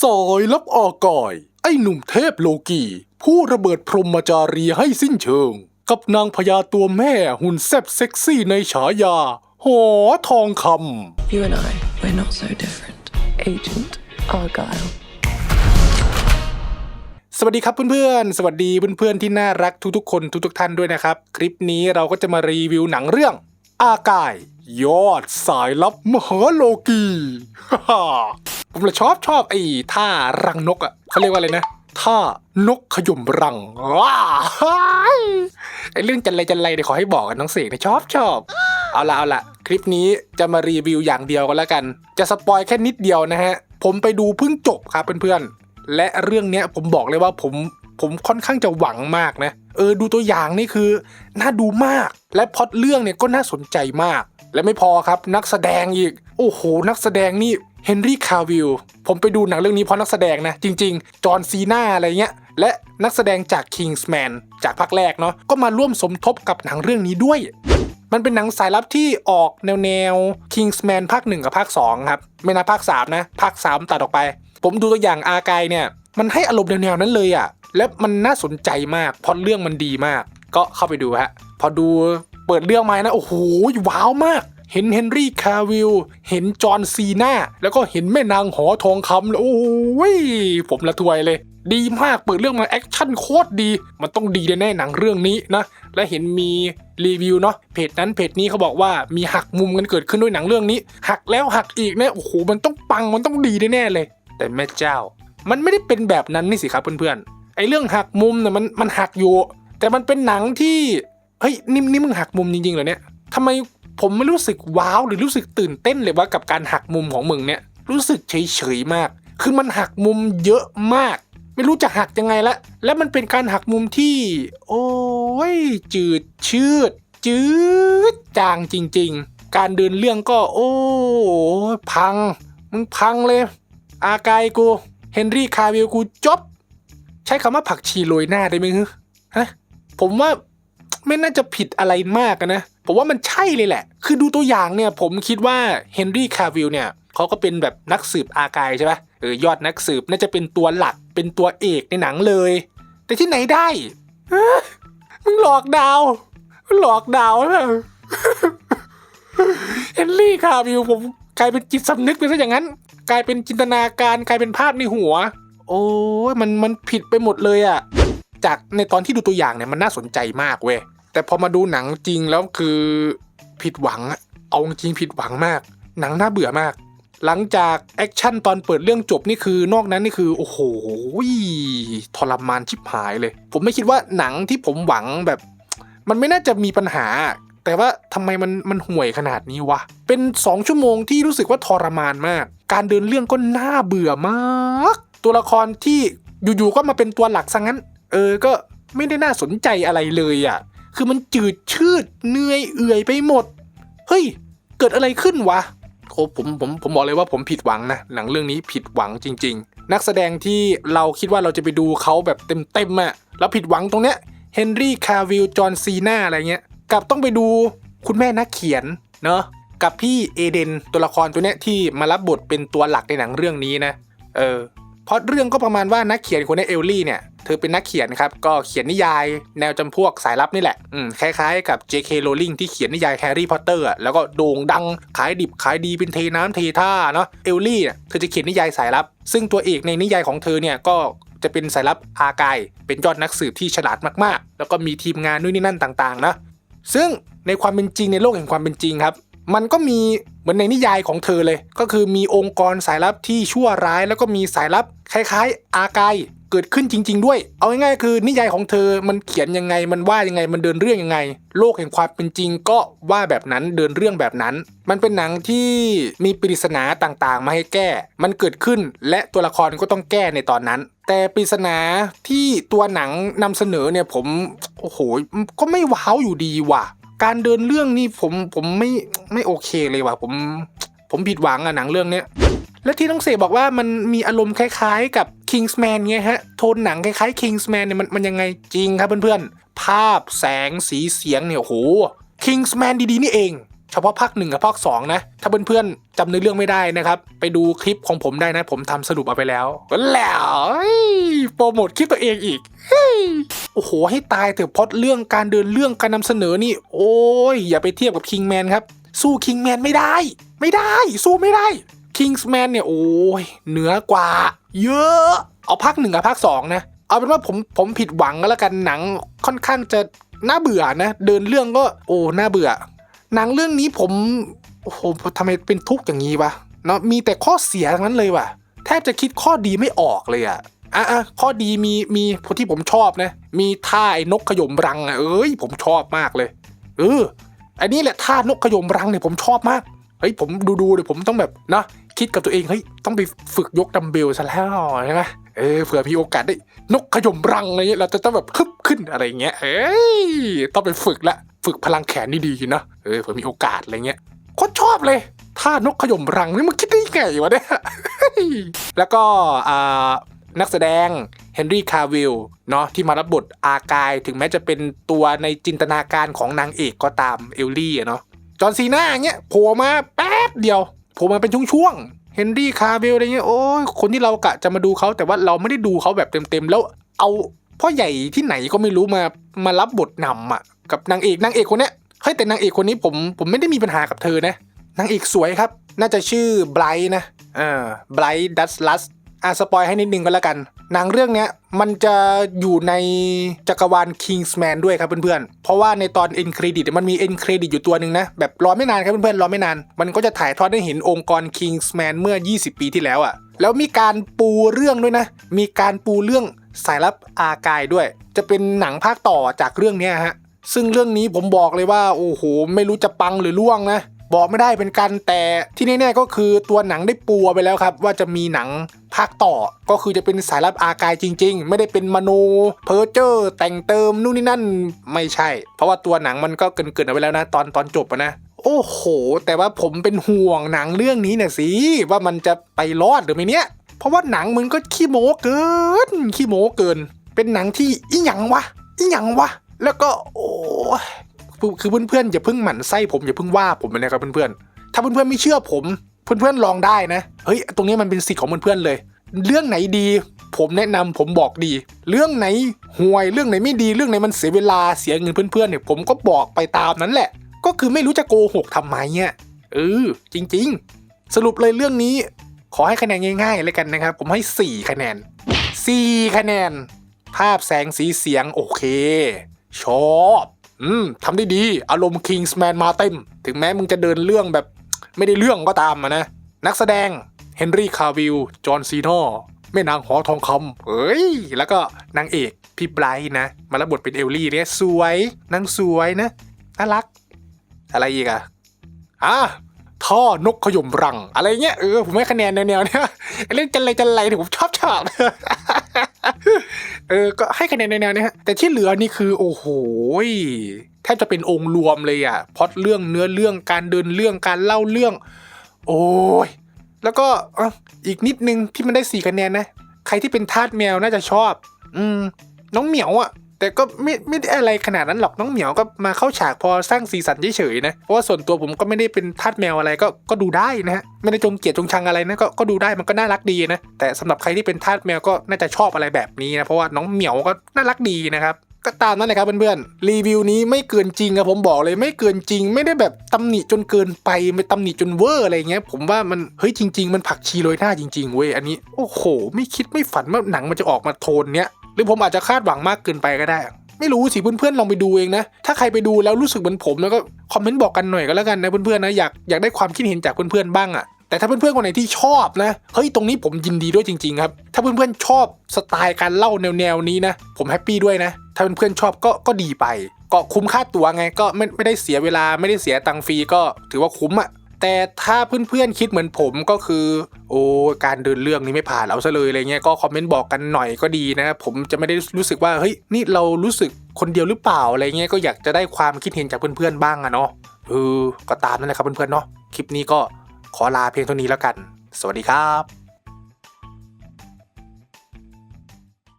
สายลับอากายไอ้หนุ่มเทพโลกี ผู้ระเบิดพรหมจารีให้สิ้นเชิง กับนางพญาตัวแม่หุ่นแซบเซ็กซี่ในฉายา หอทองคำ You and I, we're not so different. Agent Argyle. สวัสดีครับเพื่อนๆ สวัสดีเพื่อนๆที่น่ารักทุกๆ คนทุกๆท่านด้วยนะครับ คลิปนี้เราก็จะมารีวิวหนังเรื่อง อากาย ยอดสายลับมหาโลกี ผมเลยชอบชอบไอ้ท่ารังนกอะเขาเรียกว่าอะไรนะท่านกขย่มรังว้าไอเรื่องจันไรจันไรเนี่ยขอให้บอกกันน้องเสกเนี่ยชอบชอบ เอาละเอาละคลิปนี้จะมารีวิวอย่างเดียวกันแล้วกัน จะสปอยแค่นิดเดียวนะฮะ ผมไปดูเพิ่งจบครับเพื่อนๆ และเรื่องเนี้ยผมบอกเลยว่าผมผมค่อนข้างจะหวังมากนะ เออดูตัวอย่างนี่คือ น่าดูมาก และพอตเรื่องเนี่ยก็น่าสนใจมาก และไม่พอครับนักแสดงอีก โอ้โห นักแสดงนี่ เฮนรี่คาวิลผมไปดูหนังเรื่องนี้เพราะนักแสดงนะ จริง ๆ จอห์นซีนาอะไรเงี้ย และนักแสดงจาก Kingsman จากภาคแรกเนาะก็มาร่วมสมทบกับหนังเรื่องนี้ด้วย มันเป็นหนังสายลับที่ออกแนวแนว Kingsman ภาค 1 กับภาค 2 ครับ ไม่นับภาค 3 นะ ภาค 3 ตัดออกไป ผมดูตัวอย่างอากายเนี่ยมันให้อารมณ์แนวๆนั้นเลยอะ่ะและมันน่าสนใจมากเพราะเรื่องมันดีมาก ก็เข้าไปดูฮะพอดูเปิดเรื่องมานะโอ้โหว้าวมาก เห็นเฮนรี่คาวิล เห็นจอห์นซีนาแล้วก็เห็นแม่นางหอทองคำเลยโอ้ย ผมละทวยเลย ดีมากเปิดเรื่องมาแอคชั่นโคตรดี มันต้องดีแน่ๆหนังเรื่องนี้นะ และเห็นมีรีวิวเนาะเพจนั้นเพจนี้เขาบอกว่ามีหักมุมกันเกิดขึ้นด้วยหนังเรื่องนี้ หักแล้วหักอีกเนี่ยโอ้โหมันต้องปังมันต้องดีแน่ๆเลย แต่แม่เจ้า มันไม่ได้เป็นแบบนั้นนี่สิครับเพื่อนๆไอ้เรื่องหักมุมเนี่ยมันมันหักอยู่ แต่มันเป็นหนังที่เฮ้ยนี่นี่มึงหักมุมจริงๆเหรอเนี่ยทำไม ผมไม่รู้สึกว้าวหรือรู้สึกตื่นเต้นเลยว่ากับการหักมุมของมึงเนี่ย รู้สึกเฉยๆมาก คือมันหักมุมเยอะมาก ไม่รู้จะหักยังไงละ และมันเป็นการหักมุมที่ โอ้ยจืดชืด จืดจางจริง ๆ การเดินเรื่องก็ โอ้พัง มึงพังเลย อากายกู เฮนรี่คาวิลกูจบ ใช้คำว่าผักชีโรยหน้าได้ไหมฮะผมว่าไม่น่าจะผิดอะไรมากอะนะ ผมว่ามันใช่เลยแหละ คือดูตัวอย่างเนี่ยผมคิดว่าเฮนรี่คาวิลเนี่ยเขาก็เป็นแบบนักสืบอากายใช่ปะเออยอดนักสืบน่าจะเป็นตัวหลักเป็นตัวเอกในหนังเลย แต่ที่ไหนได้มึงหลอกดาว หลอกดาวนะเฮนรี่คาวิลผมกลายเป็นจิตสำนึกไปซะอย่างนั้น กลายเป็นจินตนาการกลายเป็นภาพในหัว โอ้มันมันผิดไปหมดเลยอะจากในตอนที่ดูตัวอย่างเนี่ยมันน่าสนใจมากเว้ย แต่พอมาดูหนังจริงแล้วคือผิดหวังอะเอาจริงผิดหวังมาก หนังน่าเบื่อมาก หลังจากแอคชั่นตอนเปิดเรื่องจบนี่คือนอกนั้นนี่คือ โอ้โหทรมานชิบหายเลย ผมไม่คิดว่าหนังที่ผมหวังแบบ มันไม่น่าจะมีปัญหา แต่ว่าทำไมมันมันห่วยขนาดนี้วะ เป็น 2 ชั่วโมงที่รู้สึกว่าทรมานมาก การเดินเรื่องก็น่าเบื่อมาก ตัวละครที่อยู่ๆก็มาเป็นตัวหลักซะงั้น เออก็ไม่ได้น่าสนใจอะไรเลยอะ่ะ คือมันจืดชืดเหนื่อยเอื่อยไปหมด เฮ้ย เกิดอะไรขึ้นวะโอ้ผมผมผมบอกเลยว่าผมผิดหวังนะหนังเรื่องนี้ผิดหวังจริง ๆ นักแสดงที่เราคิดว่าเราจะไปดูเขาแบบเต็มๆอะ่ะแล้วผิดหวังตรงเนี้ยเฮนรี่คาวิลจอห์นซีนาอะไรเงี้ยกลับต้องไปดูคุณแม่นักเขียนเนาะกับพี่เอเดนตัวละครตัวเนี้ยที่มารับบทเป็นตัวหลักในหนังเรื่องนี้นะเออเพราะเรื่องก็ประมาณว่านักเขียนคนนี้เอลลี่เนี่ย เธอเป็นนักเขียนครับ ก็เขียนนิยายแนวจำพวกสายลับนี่แหละ อืม คล้ายๆกับ J.K. Rowling ที่เขียนนิยายแฮร์รี่พอตเตอร์อะแล้วก็โด่งดัง ขายดิบขายดีเป็นเทน้ำเทท่าเนาะ เอลลี่เนี่ยเธอจะเขียนนิยายสายลับ ซึ่งตัวเอกในนิยายของเธอเนี่ยก็จะเป็นสายลับอากาย เป็นยอดนักสืบที่ฉลาดมากๆ แล้วก็มีทีมงานนู่นนี่นั่นต่างๆ นะ ซึ่งในความเป็นจริงในโลกแห่งความเป็นจริงครับ มันก็มีเหมือนในนิยายของเธอเลย ก็คือมีองค์กรสายลับที่ชั่วร้าย แล้วก็มีสายลับคล้าย ๆ อากาย เกิดขึ้นจริง ๆ ด้วย เอาง่ายๆคือนิยายของเธอมันเขียนยังไงมันว่ายังไงมันเดินเรื่องยังไง โลกแห่งความเป็นจริงก็ว่าแบบนั้นเดินเรื่องแบบนั้น มันเป็นหนังที่มีปริศนาต่างๆ มาให้แก้ มันเกิดขึ้นและตัวละครก็ต้องแก้ในตอนนั้น แต่ปริศนาที่ตัวหนังนำเสนอเนี่ยผมโอ้โหก็ไม่ว้าวอยู่ดีว่ะ การเดินเรื่องนี่ผมผมไม่ไม่โอเคเลยว่ะผม ผมผิดหวังอะหนังเรื่องเนี้ย และที่น้องเสกบอกว่ามันมีอารมณ์คล้ายๆ กับ Kingsman ไงฮะ โทนหนังคล้ายๆ Kingsman เนี่ยมันมันยังไงจริงครับเพื่อนๆ ภาพแสงสีเสียงเนี่ยโห Kingsman ดีๆ นี่เอง เฉพาะภาคหนึ่งกับภาคสองนะ ถ้าเพื่อนๆจำเนื้อเรื่องไม่ได้นะครับ ไปดูคลิปของผมได้นะ ผมทำสรุปเอาไปแล้ว แล้วโปรโมทคลิปตัวเองอีกโอ้โห ให้ตายเถอะพราะเรื่องการเดินเรื่องการนำเสนอนี่ โอ้ยอย่าไปเทียบกับคิงแมนครับ สู้คิงแมนไม่ได้ ไม่ได้ สู้ไม่ได้ คิงส์แมนเนี่ยโอ้ยเหนือกว่า เยอะ เอาภาคหนึ่งกับภาคสองนะ เอาเป็นว่าผมผมผิดหวังก็แล้วกันหนังค่อนข้างจะน่าเบื่อนะ เดินเรื่องก็โอ้น่าเบื่อ หนังเรื่องนี้ผมโอ้โหทำไมเป็นทุกข์อย่างนี้วะเนาะมีแต่ข้อเสียทั้งนั้นเลยว่ะแทบจะคิดข้อดีไม่ออกเลยอะอะอะข้อดีมีมีที่ผมชอบนะ มีท่าไอ้นกขยมรังอะเอ้ยผมชอบมากเลย เออ อันนี้แหละท่านกขยมรังเนี่ยผมชอบมากเฮ้ยผมดูดูเดี๋ยวผมต้องแบบนะ คิดกับตัวเองเฮ้ยต้องไปฝึกยกดัมเบลซะแล้วใช่ไหมเออเผื่อมีโอกาสได้นกขยมรังอะไรเงี้ยเราจะต้องแบบคึบขึ้นอะไรเงี้ยเอ้ยต้องไปฝึกละฝึกพลังแขนนี่ดีนะเออเผื่อมีโอกาสอะไรเงี้ยโคตรชอบเลยท่านกขยมรังนี่มันคิดได้ไงวะเนี่ยแล้วก็อ่านักแสดงเฮนรี่คาวิลเนาะที่มารับบทอากายถึงแม้จะเป็นตัวในจินตนาการของนางเอกก็ตามเอลลี่อะเนาะจอห์นซีน่าเงี้ยโผล่มาแป๊บเดียว ผล่มาเป็นช่วงๆเฮนรี่คาเวลอะไรเงี้ยโอ้ยคนที่เรากะจะมาดูเขาแต่ว่าเราไม่ได้ดูเขาแบบเต็มๆ แล้วเอาพ่อใหญ่ที่ไหนก็ไม่รู้มามารับบทนำอะ กับนางเอกนางเอกคนเนี้ยเฮ้ยแต่นางเอกคนนี้ผมผมไม่ได้มีปัญหากับเธอนะนางเอกสวยครับ น่าจะชื่อไบรท์นะเออไบรท์ดัสลัส อะสปอยให้นิดนึงก็แล้วกัน หนังเรื่องเนี้ยมันจะอยู่ในจักรวาล Kingsman ด้วยครับเพื่อนๆ เพราะว่าในตอน end credit มันมี end credit อยู่ตัวหนึ่งนะ แบบรอไม่นานครับเพื่อนๆ รอไม่นาน มันก็จะถ่ายทอดให้เห็นองค์กร Kingsman เมื่อ 20 ปีที่แล้วอะ่ะ แล้วมีการปูเรื่องด้วยนะ มีการปูเรื่องสายลับอากายด้วย จะเป็นหนังภาคต่อจากเรื่องนี้ฮะซึ่งเรื่องนี้ผมบอกเลยว่าโอ้โหไม่รู้จะปังหรือล่วงนะ บอกไม่ได้เป็นกันแต่ที่แน่ๆก็คือตัวหนังได้ปูไปแล้วครับ ว่าจะมีหนังภาคต่อก็คือจะเป็นสายลับอากายจริง ๆ ไม่ได้เป็นมโนเพอร์เจอร์ แต่งเติมนู่นนี่นั่นไม่ใช่ เพราะว่าตัวหนังมันก็เกินๆเอาไว้แล้วนะ ตอนตอนจบนะโอ้โห แต่ว่าผมเป็นห่วงหนังเรื่องนี้เนี่ยสิว่ามันจะไปรอดหรือไม่เนี้ยเพราะว่าหนังมันก็ขี้โม้เกินขี้โม้เกิน เป็นหนังที่อีหยังวะอีหยังวะแล้วก็โอ้ คือเพื่อนๆอย่าเพิ่งหมั่นไส้ผมอย่าเพิ่งว่าผมนะครับเพื่อนๆถ้าเพื่อนๆไม่เชื่อผม เพื่อนๆลองได้นะเฮ้ยตรงนี้มันเป็นสิทธิ์ของเพื่อนๆเลย เรื่องไหนดี ผมแนะนำผมบอกดี เรื่องไหนห่วยเรื่องไหนไม่ดีเรื่องไหนมันเสียเวลาเสียเงินเพื่อนๆเนี่ยผมก็บอกไปตามนั้นแหละ ก็คือไม่รู้จะโกหกทำไมเนี่ยเออจริง ๆ สรุปเลยเรื่องนี้ ขอให้คะแนนง่ายๆเลยกันนะครับ ผมให้ 4 คะแนน 4 คะแนน ภาพแสงสีเสียงโอเค ชอบ อืมทำได้ดี อารมณ์ Kingsman มาเต็ม ถึงแม้มึงจะเดินเรื่องแบบไม่ได้เรื่องก็ตามอะนะ นักแสดงเฮนรี่คาวิล จอห์นซีนอแม่นางหอทองคำเอ้ย แล้วก็นางเอกพี่ไบรท์นะ มารับบทเป็นเอลลี่เนี่ยสวย นางสวยนะ น่ารัก อะไรอีกอะอะท่อนกขยมรัง อะไรเงี้ย เออ ผมให้คะแนนแนวๆเนี่ยเรื่องจันไรจันไรเนี่ยผมชอบชอบ เออ ก็ให้คะแนนแนวนี้ฮะ แต่ที่เหลือนี่คือโอ้โหแทบจะเป็นองค์รวมเลยอะพอดเรื่องเนื้อเรื่องการเดินเรื่องการเล่าเรื่อง โอ้ย แล้วก็อีกนิดนึงที่มันได้สี่คะแนนนะ ใครที่เป็นทาสแมวน่าจะชอบ อืม น้องเหมียวอะ แต่ก็ไม่ไม่ได้อะไรขนาดนั้นหรอกน้องเหมียวก็มาเข้าฉากพอสร้างสีสันเฉยๆนะเพราะว่าส่วนตัวผมก็ไม่ได้เป็นทาสแมวอะไรก็ก็ดูได้นะฮะไม่ได้จงเกลียดจงชังอะไรนะก็ก็ดูได้มันก็น่ารักดีนะแต่สำหรับใครที่เป็นทาสแมวก็น่าจะชอบอะไรแบบนี้นะเพราะว่าน้องเหมียวก็น่ารักดีนะครับก็ตามนั่นแหละครับเพื่อนๆรีวิวนี้ไม่เกินจริงครับผมบอกเลยไม่เกินจริง ไม่ได้แบบตำหนิจนเกินไปไม่ตำหนิจนเวอร์อะไรเงี้ย ผมว่ามันเฮ้ยจริง ๆ มันผักชีโรยหน้าจริงๆเว้ยอันนี้โอ้โห ไม่คิดไม่ฝันว่าหนังมันจะออกมาโทนเนี้ย หรือผมอาจจะคาดหวังมากเกินไปก็ได้ ไม่รู้สิเพื่อนๆลองไปดูเองนะ ถ้าใครไปดูแล้วรู้สึกเหมือนผมแล้วก็คอมเมนต์บอกกันหน่อยก็แล้วกันนะเพื่อนๆนะอยากอยากได้ความคิดเห็นจากเพื่อนๆบ้างอะแต่ถ้าเพื่อนๆคนไหนที่ชอบนะ เฮ้ยตรงนี้ผมยินดีด้วยจริงๆครับ ถ้าเพื่อนๆชอบสไตล์การเล่าแนวๆนี้นะ ผมแฮปปี้ด้วยนะ ถ้าเพื่อนๆชอบก็ก็ดีไป ก็คุ้มค่าตั๋วไงก็ไม่ไม่ได้เสียเวลาไม่ได้เสียตังค์ฟรีก็ถือว่าคุ้มอะ แต่ถ้าเพื่อนๆคิดเหมือนผมก็คือ โอ้การเดินเรื่องนี้ไม่ผ่านเอาซะเลยอะไรเงี้ยก็คอมเมนต์บอกกันหน่อยก็ดีนะ ผมจะไม่ได้รู้สึกว่าเฮ้ยนี่เรารู้สึกคนเดียวหรือเปล่าอะไรเงี้ยก็อยากจะได้ความคิดเห็นจากเพื่อนๆบ้างอะเนาะเออก็ตามนั่นแหละครับเพื่อนๆเนาะคลิปนี้ก็ขอลาเพียงเท่านี้แล้วกัน สวัสดีครับ